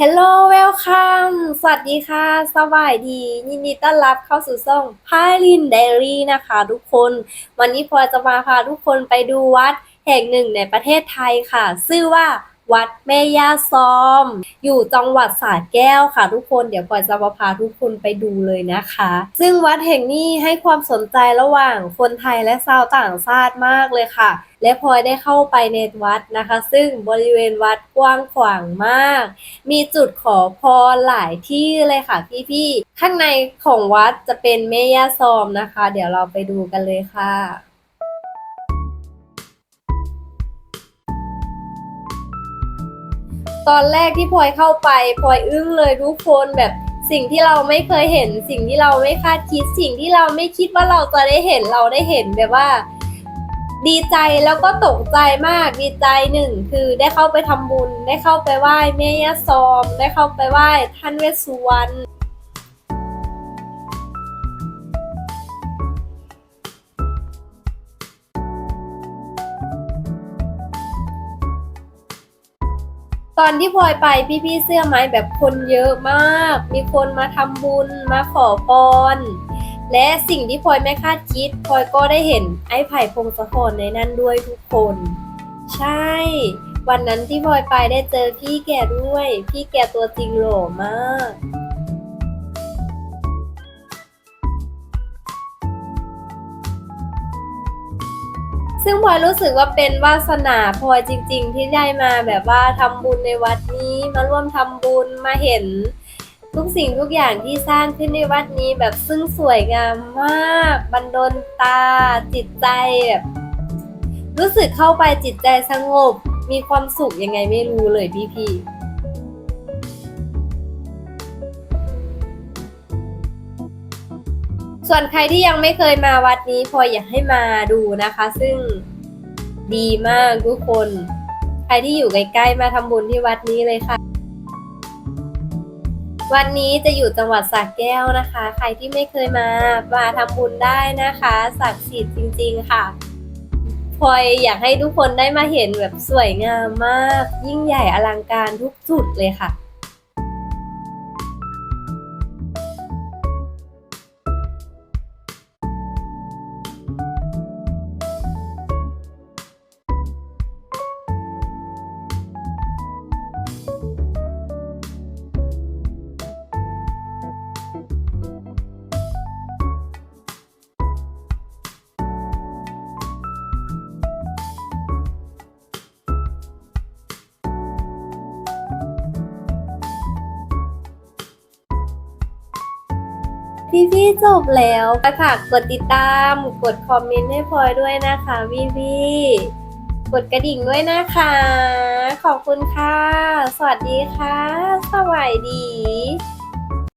Hello welcome สวัสดีค่ะสบายดี ยินดีต้อนรับเข้าสู่ช่องพายลินไดรี่นะคะทุกคน วันนี้พลอยจะมาพาทุกคนไปดูวัดแห่งหนึ่งในประเทศไทยค่ะ ชื่อว่า วัดแม่ย่าซอม อยู่จังหวัดสระแก้วค่ะทุกคนเดี๋ยวพลอยจะมาพาทุกคนไปดูเลยนะคะ ซึ่งวัดแห่งนี้ให้ความสนใจระหว่างคนไทยและชาวต่างชาติมากเลยค่ะ และพลอยได้เข้าไปในวัดนะคะ ซึ่งบริเวณวัดกว้างขวางมาก มีจุดขอพรหลายที่เลยค่ะพี่ๆข้างในของวัดจะเป็นแม่ย่าซอมนะคะ เดี๋ยวเราไปดูกันเลยค่ะ ตอนแรกที่พลอยเข้าไปพลอยอึ้งเลยทุกคนแบบสิ่งที่เราไม่เคยเห็น สิ่งที่เราไม่คาดคิด สิ่งที่เราไม่คิดว่าเราจะได้เห็นเราได้เห็นแบบว่า ดีใจแล้วก็ตกใจมากดีใจหนึ่งคือได้เข้าไปทำบุญ ได้เข้าไปไหว้แม่ย่าซอม ได้เข้าไปไหว้ท่านเวสสุวรรณ ตอนที่พลอยไปพี่ๆเสื้อไม้แบบคนเยอะมาก มีคนมาทำบุญมาขอพรและสิ่งที่พลอยไม่คาดคิดพลอยก็ได้เห็นไอ้ไผ่พงศธรในนั้นด้วยทุกคน ใช่ วันนั้นที่พลอยไปได้เจอพี่แกด้วย พี่แกตัวจริงหล่อมาก ซึ่งพลอยรู้สึกว่าเป็นวาสนาพลอยจริง ๆ ที่ได้มาแบบว่าทำบุญในวัดนี้มาร่วมทำบุญมาเห็น ทุกสิ่งทุกอย่างที่สร้างขึ้นในวัดนี้แบบซึ่งสวยงามมากบันดลตา จิตใจแบบรู้สึกเข้าไปจิตใจสงบ มีความสุขยังไงไม่รู้เลยพี่พี่ ส่วนใครที่ยังไม่เคยมาวัดนี้พลอยอยากให้มาดูนะคะ ซึ่งดีมากทุกคน ใครที่อยู่ใกล้ๆมาทำบุญที่วัดนี้เลยค่ะ วันนี้จะอยู่จังหวัดสระแก้วนะคะ ใครที่ไม่เคยมามาทำบุญได้นะคะศักดิ์สิทธิ์จริง ๆ ค่ะพลอยอยากให้ทุกคนได้มาเห็นแบบสวยงามมาก ยิ่งใหญ่อลังการทุกจุดเลยค่ะ พี่พี่ๆจบแล้วไปฝากกดติดตาม กดคอมเมนต์ให้พลอยด้วยนะคะพี่พี่ๆกดกระดิ่งด้วยนะคะ ขอบคุณค่ะ สวัสดีค่ะ สวัสดี